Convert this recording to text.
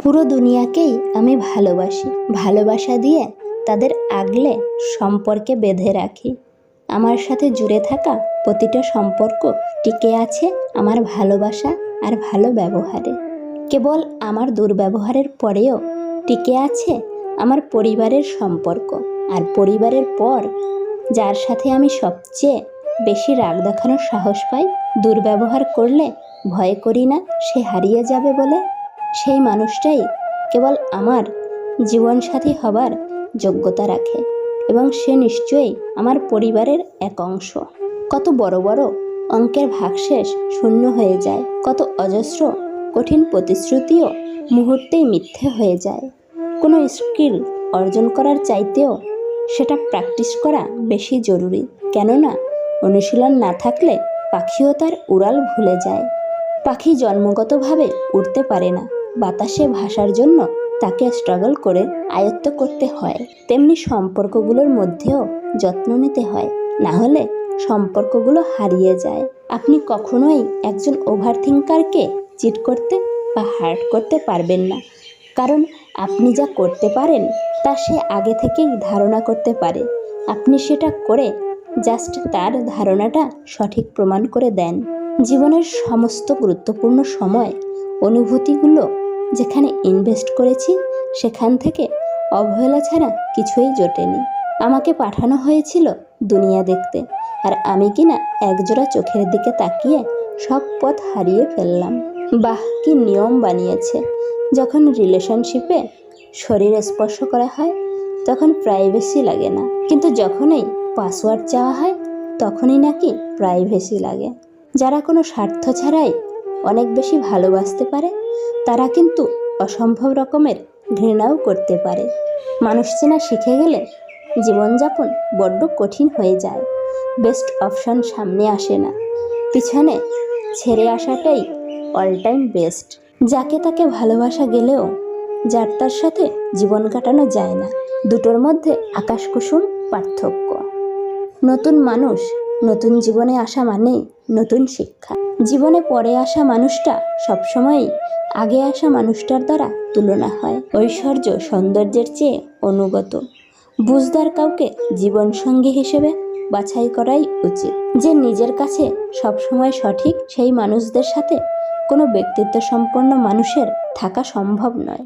পুরো দুনিয়াকেই আমি ভালোবাসি। ভালোবাসা দিয়ে তাদের আগলে সম্পর্কে বেঁধে রাখি। আমার সাথে জুড়ে থাকা প্রতিটা সম্পর্ক টিকে আছে আমার ভালোবাসা আর ভালো ব্যবহারে। কেবল আমার দুর্ব্যবহারের পরেও টিকে আছে আমার পরিবারের সম্পর্ক আর পরিবারের পর যার সাথে আমি সবচেয়ে বেশি রাগ দেখানোর সাহস পাই, দুর্ব্যবহার করলে ভয় করি না, সে হারিয়ে যাবে বলে সেই মানুষটাই কেবল আমার জীবনসাথী হবার যোগ্যতা রাখে এবং সে নিশ্চয়ই আমার পরিবারের এক অংশ। কত বড় বড় অঙ্কের ভাগশেষ শূন্য হয়ে যায়, কত অজস্র কঠিন প্রতিশ্রুতিও মুহূর্তেই মিথ্যে হয়ে যায়। কোনো স্কিল অর্জন করার চাইতেও সেটা প্র্যাকটিস করা বেশি জরুরি, কেননা অনুশীলন না থাকলে পাখিও তার উড়াল ভুলে যায়। পাখি জন্মগতভাবে উড়তে পারে না বাতাসে ভাসার জন্য তাকে স্ট্রাগল করে আয়ত্ত করতে হয়। তেমনি সম্পর্কগুলোর মধ্যেও যত্ন নিতে হয়, না হলে সম্পর্কগুলো হারিয়ে যায়। আপনি কখনোই একজন ওভার থিঙ্কারকে চিট করতে বা হার্ট করতে পারবেন না। কারণ আপনি যা করতে পারেন, তা সে আগে থেকেই ধারণা করতে পারে। আপনি সেটা করে জাস্ট তার ধারণাটা সঠিক প্রমাণ করে দেন। জীবনের সমস্ত গুরুত্বপূর্ণ সময়, অনুভূতিগুলো যেখানে ইনভেস্ট করেছি, সেখান থেকে অবহেলা ছাড়া কিছুই জোটেনি। আমাকে পাঠানো হয়েছিল দুনিয়া দেখতে, আর আমি কিনা একজোড়া চোখের দিকে তাকিয়ে সব পথ হারিয়ে ফেললাম। বাহ, কি নিয়ম বানিয়েছে। যখন রিলেশনশিপে শরীর স্পর্শ করা হয়, তখন প্রাইভেসি লাগে না। কিন্তু যখনই পাসওয়ার্ড চাওয়া হয়, তখনই নাকি প্রাইভেসি লাগে। যারা কোনো স্বার্থ ছাড়াই অনেক বেশি ভালোবাসতে পারে তারা কিন্তু অসম্ভব রকমের ঘৃণাও করতে পারে। মানুষ চেনা শিখে গেলে জীবনযাপন বড্ড কঠিন হয়ে যায়। বেস্ট অপশন সামনে আসে না। পিছনে ছেড়ে আসাটাই অল টাইম বেস্ট যাকে তাকে ভালোবাসা গেলেও যার তার সাথে জীবন কাটানো যায় না। দুটোর মধ্যে আকাশ কুসুম পার্থক্য। নতুন মানুষ নতুন জীবনে আসা মানেই নতুন শিক্ষা। জীবনে পরে আসা মানুষটা সবসময়ই আগে আসা মানুষটার দ্বারা তুলনা হয়। ঐশ্বর্য সৌন্দর্যের চেয়ে অনুগত। বুঝদার কাউকে জীবনসঙ্গী হিসেবে বাছাই করাই উচিত। যে নিজের কাছে সবসময় সঠিক, সেই মানুষদের সাথে কোনো ব্যক্তিত্ব সম্পন্ন মানুষের থাকা সম্ভব নয়।